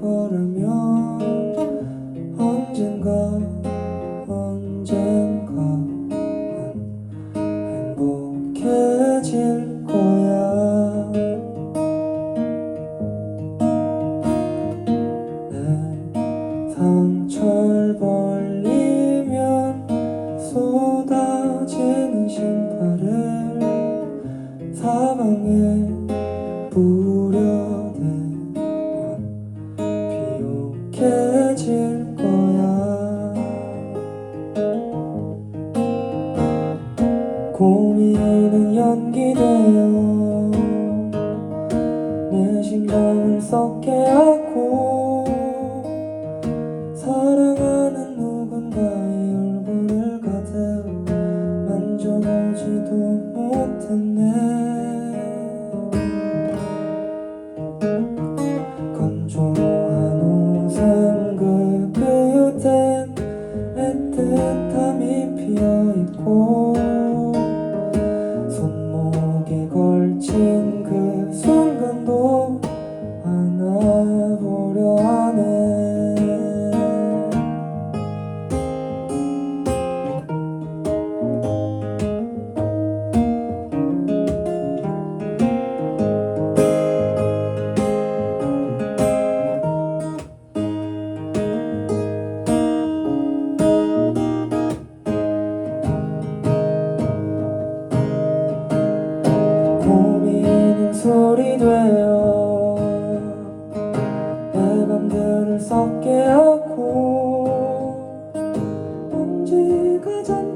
구걸하면 언젠가 언젠가 행복해질 거야. 내 상처를 벌리면 쏟아지는 심파를 사방에 비옥해질 거야. 고민은 연기되 듯 애틋함이 피어있고 손목에 걸친 그 물이 되어 내 맘들을 섞게 하고 먼지가 잔